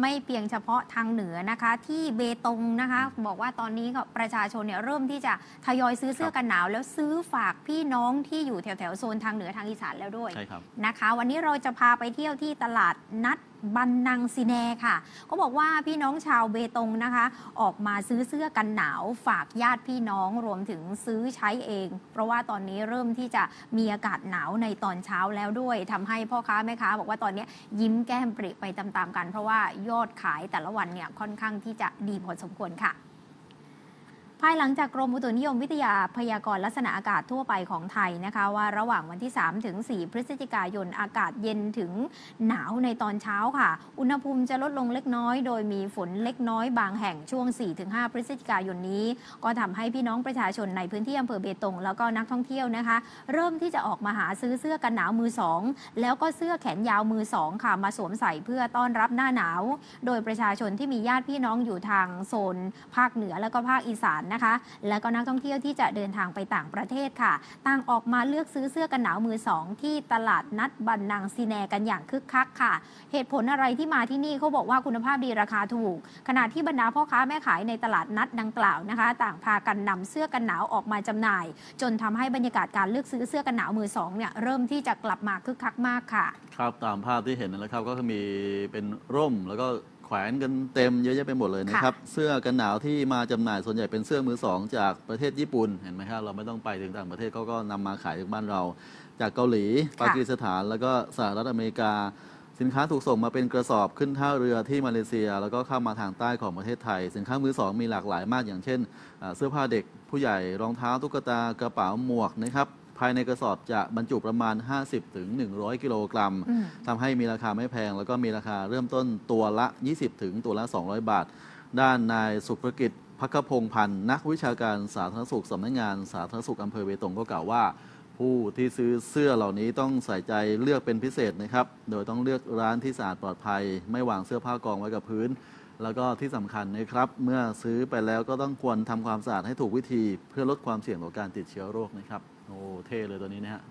ไม่เพียงเฉพาะทางเหนือนะคะ ที่เบตงนะคะ บอกว่าตอนนี้ก็ประชาชนเนี่ยเริ่มที่จะทยอยซื้อเสื้อกันหนาว แล้วซื้อฝากพี่น้องที่อยู่แถวแถวๆโซนทางเหนือทางอีสานแล้วด้วยใช่ครับนะคะ วันนี้เราจะพาไปเที่ยวที่ตลาดนัด บันนังซีแนค่ะ ก็บอกว่าพี่น้องชาวเบตงนะคะ ออกมาซื้อเสื้อกันหนาวฝากญาติพี่น้องรวมถึงซื้อใช้เอง เพราะว่าตอนนี้เริ่มที่จะมีอากาศหนาวในตอนเช้าแล้วด้วยทำให้พ่อค้าแม่ค้าบอกว่าตอนนี้ยิ้มแก้มปริไปตามๆกัน เพราะว่ายอดขายแต่ละวันเนี่ยค่อนข้างที่จะดีพอสมควรค่ะ ภายหลังจากกรมอุตุนิยมวิทยาพยากรณ์ลักษณะอากาศทั่วไปของไทยนะคะ ว่าระหว่างวันที่ 3 ถึง 4 พฤศจิกายนอากาศเย็นถึงหนาวในตอนเช้าค่ะ อุณหภูมิจะลดลงเล็กน้อย โดยมีฝนเล็กน้อยบางแห่งช่วง 4-5 พฤศจิกายนนี้ ก็ทำให้พี่น้องประชาชนในพื้นที่อำเภอเบตงแล้วก็นักท่องเที่ยวนะคะ เริ่มที่จะออกมาหาซื้อเสื้อกันหนาวมือสองแล้วก็เสื้อแขนยาวมือสองค่ะมาสวมใส่เพื่อต้อนรับหน้าหนาว โดยประชาชนที่มีญาติพี่น้องอยู่ทางโซน ภาคเหนือแล้วก็ภาคอีสานนะคะ แล้วก็นักท่องเที่ยวที่จะเดินทางไปต่างประเทศค่ะ ต่างออกมาเลือกซื้อเสื้อกันหนาวมือสองที่ตลาดนัดบันนังซีแนกันอย่างคึกคักค่ะ เหตุผลอะไรที่มาที่นี่เขาบอกว่าคุณภาพดีราคาถูก ขณะที่บรรดาพ่อค้าแม่ขายในตลาดนัดดังกล่าวนะคะ ต่างพากันนำเสื้อกันหนาวออกมาจำหน่าย จนทำให้บรรยากาศการเลือกซื้อเสื้อกันหนาวมือสองเนี่ยเริ่มที่จะกลับมาคึกคักมากค่ะ ครับตามภาพที่เห็นนะครับก็มีเป็นร่มแล้วก็ ขวนกันเต็มเยอะแยะไปหมดเลยนะครับ เสื้อกันหนาวที่มาจำหน่ายส่วนใหญ่เป็นเสื้อมือสองจากประเทศญี่ปุ่นเห็นไหมครับเราไม่ต้องไปถึงต่างประเทศเขาก็นำมาขายถึงบ้านเรา จากเกาหลีปากีสถาน แล้วก็สหรัฐอเมริกา สินค้าถูกส่งมาเป็นกระสอบขึ้นท่าเรือที่มาเลเซีย แล้วก็เข้ามาทางใต้ของประเทศไทย สินค้ามือสองมีหลากหลายมากอย่างเช่นอ่าเสื้อผ้าเด็กผู้ใหญ่รองเท้าตุ๊กตากระเป๋าหมวกนะครับ ภายในกระสอบจะบรรจุประมาณ 50-100ถึง100 กิโลกรัมอืมทำให้มีราคาไม่แพง แล้วก็มีราคาเริ่มต้นตัวละ 20 ถึงตัวละ 200 บาท ด้านนายสุภกิจพักขพงพันธ์นักวิชาการสาธารณสุขสำนักงานสาธารณสุขอำเภอเบตงก็กล่าวว่า ผู้ที่ซื้อเสื้อเหล่านี้ต้องใส่ใจเลือกเป็นพิเศษนะครับ โดยต้องเลือกร้านที่สะอาดปลอดภัย ไม่วางเสื้อผ้ากองไว้กับพื้น แล้วก็ที่สำคัญนะครับ เมื่อซื้อไปแล้วก็ต้องควรทำความสะอาดให้ถูกวิธี เพื่อลดความเสี่ยงต่อการติดเชื้อโรคนะครับ โอ้เท่เลยตัวนี้นะฮะ